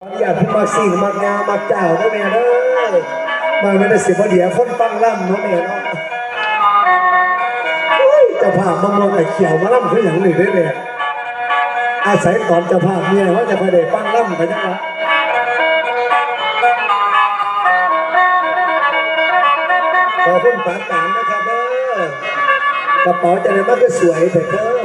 อยากพี่มาสิ่งมากงามมากเจ้าเด้แม่เด้อมาไม่ได้เสียบเดียคนฟังล่ำเนาะแม่เนาะโอ้ยเจะภาพมามองไอ้เขียวมาล่ำคืออย่างหนึ่งได้เลยอาศัยตอนเจะภาพเนี่ยว่าจะไปได้ฟังล่ำกันยังไงขอบคุณปากตานนะครับเด้อกระเป๋าจะได้มากก็สวยเถอะเด้อ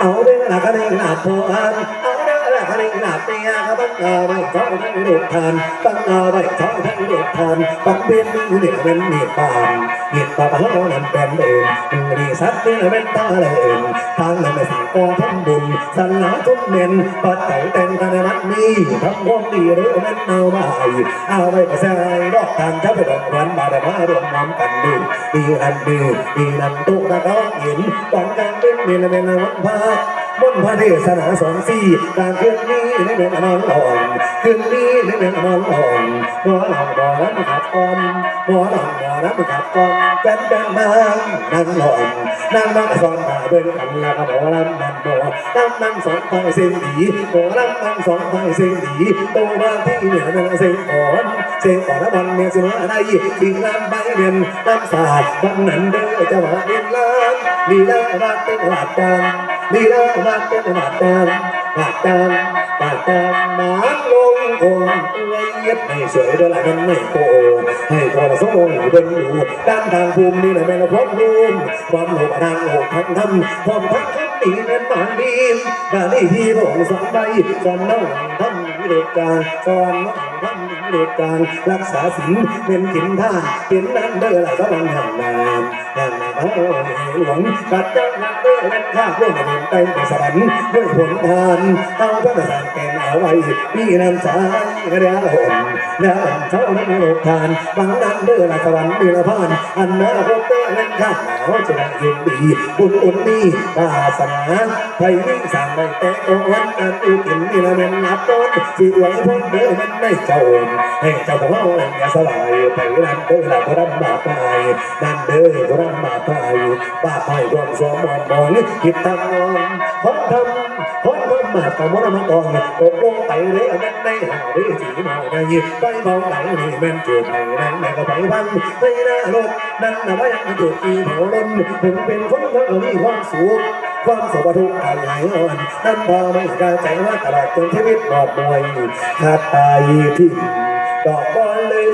เอาเรื่องหลักในหนักพานเอาเรื่องหลักในหนักเตียก็ต้องเอาไว้ท้องทั้งดุทานต้องเอาไว้ท้องทั้งดุทานต้องเป็นเหนือเป็นเหนือปาน เด็กปานเขานั้นเป็นเองมือดีสัตว์นี่เป็นตาเลยเองทางนั้นไม่สิ่งก่อทำบุญสันหาทุกเมนปัดแต่งแต่งกันในวัดนี้ทำความดีหรือเป็นเอามาเอาไว้ก็ใส่ดอกทานจ้าไปดอกวันมาแต่มารวมน้ำกันดีดีอันดีดีนั้นตุนะเขาเห็นตอนกลางเป็นเมลเมลวันพาบนพระเทศนาสองสี่การคืนนี้ในเมืองอนอนอ่อนคืนนี้ในเมืองอนอนอ่อนหัวหลังบ่อน้ำขัดก่อนหัวหลัง น้ำขัดก่อนเป็นเป็นนางนางหล่อนนางนางสอนมาเบิ่งกันแล้วก็บ่ลำนันบ่นางนางสอนไปเส้นดีบ่ลำนางสอนไปเส้นดีตัวมาที่เหนี่ยนางเส้นก่อนเส้นก่อนแล้วมันเมียสมาได้ดินน้ำใบเรียนน้ำสาดวันนั้นเด้อจะมาเรียนล้านลีลาวัดเป็นหลักการลีลามาเป็นหาดตามหาดตามหาด ตามหมาลงคงไว้เย็บให้สวยด้วยละมันไม่โกงให้พอสมองเป็นอยู่ด้านทางภูมินี่แหละแม่ละพร้อมรูมความหลบทางหลบทางทำความทั้งทั้งตีนั้นมาดีดาลีที่พงสองใบสอนน้องทำหนีเด็กกลางสอนน้อง เด็กกลางรักษาศีลเป็นกินท่าเป็นนั้นเด้อหละสวังหันนามหันนาพระหลวงกัดจังนักเด้อเล่นข้าเรื่องเป็นไปในสวรรค์ด้วยผลทานเอาพระประสานแก่เอาไว้พี่น้ำใจกระดียวห่มน้ำเท่านั้นโลกทานบางนั้นเด้อหละสวรรค์มีละพานอันนาคตเด้อเล่นข้าเขาจะได้ยินดีบุญอุ่นนี้วาสนาไทยวิ่งสั่งไปแต่โอวันอันอุกินนี่ละเป็นนับต้นสิไว้พ้นเด้อมันไม่เจ้าให้เจ้าของเราอย่าสลายไปนั่นเด้อละพระบาปไปนั่นเด้อพระบาปไปบาปไปรวมสวมมองมองคิดตั้งนอนพร้อมทำพร้อมทำมาต่มรณะกองตกลงไปเลยมันไม่หาได้จีมาได้ยิบไปมองไหนนี่แมันจุดไหนนั่นแม่ก็ไปวันไม่น่ารถนั่นนะว่ายังจุดอีเผาล้นถึงเป็นคนทั้งมีความสุขความสุขทุกข์อะไรอ่อนนั่นพอไม่กล้าใจว่าตลอดจนชีวิตหมดมวยขาดตายที่ ดอกบอลเลย